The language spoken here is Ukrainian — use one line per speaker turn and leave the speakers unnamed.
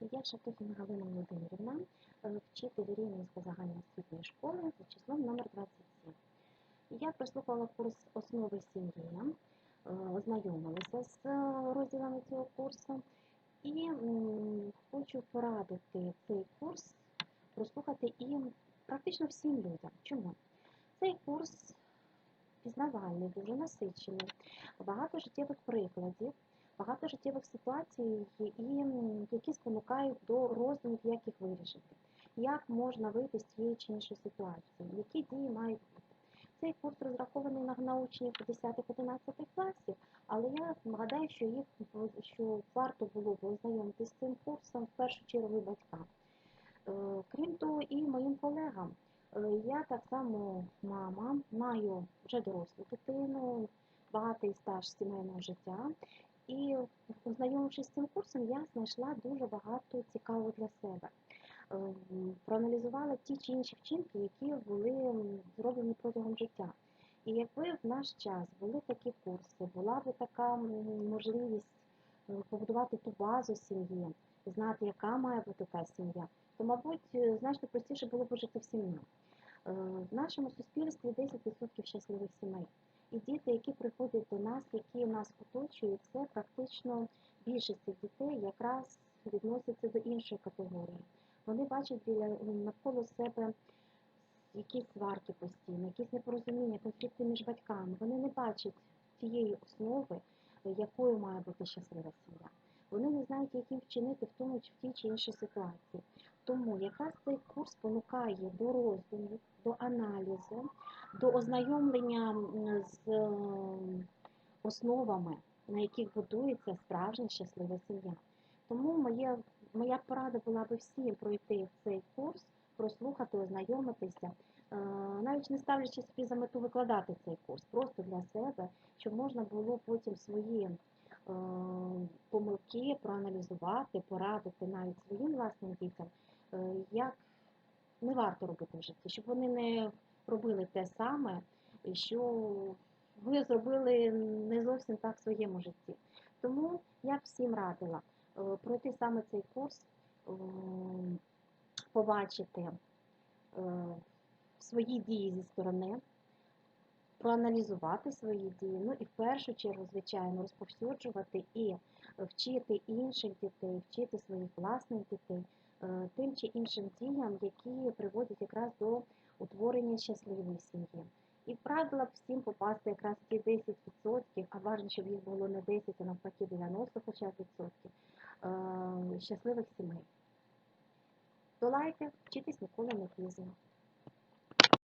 Я Шатохіна Галина Володимирівна, е, вчитель Рівненської загальноосвітньої школи за числом номер 27. Я прослухала курс основи сім'ї, е, ознайомилася з е, розділами цього курсу і хочу порадити цей курс прослухати і практично всім людям. Чому? Цей курс пізнавальний, дуже насичений, багато життєвих прикладів, багато життєвих ситуацій, і які спонукають до роздумів, як їх вирішити, як можна вийти з тієї чи іншої ситуації, які дії мають бути. Цей курс розрахований на на учнів 10-11 класів, але я гадаю, що їх що варто було б ознайомитися з цим курсом в першу чергу батькам. Е, Крім того, і моїм колегам. Е, Я так само мама, маю вже дорослу дитину, багатий стаж сімейного життя. І ознайомившись з цим курсом, я знайшла дуже багато цікавого для себе. Е, Проаналізувала ті чи інші вчинки, які були зроблені протягом життя. І якби в наш час були такі курси, була б така можливість е, побудувати ту базу сім'ї, знати, яка має бути та сім'я, то, мабуть, е, значно простіше було б жити всім нам. Е, В нашому суспільстві 10% щасливих сімей. І діти, які приходять до нас, які нас оточують, це практично більшість дітей якраз відносяться до іншої категорії. Вони бачать біля навколо себе якісь сварки постійно, якісь непорозуміння, конфлікти між батьками. Вони не бачать тієї основи, якою має бути щаслива сім'я. Вони не знають, як їм вчинити в тому чи в тій чи іншій ситуації. Тому якраз цей курс спонукає до роздумів, до аналізу, до ознайомлення з основами, на яких будується справжня щаслива сім'я. Тому моє, моя порада була би всім пройти цей курс, прослухати, ознайомитися, е, навіть не ставлячи собі за мету викладати цей курс, просто для себе, щоб можна було потім свої е, помилки проаналізувати, порадити навіть своїм власним дітям, е, як не варто робити в житті, щоб вони не робили те саме, що ви зробили не зовсім так в своєму житті. Тому я б всім радила е, пройти саме цей курс, е, побачити е, свої дії зі сторони, проаналізувати свої дії, ну і в першу чергу, звичайно, розповсюджувати і вчити інших дітей, вчити своїх власних дітей тим чи іншим діям, які приводять якраз до щасливої сім'ї. І правила всім попасти якраз ті 10%, а важливо, щоб їх було не 10, а навпаки 90 хоча б відсотків е, щасливих сімей. Долайте, вчитись ніколи не пізно.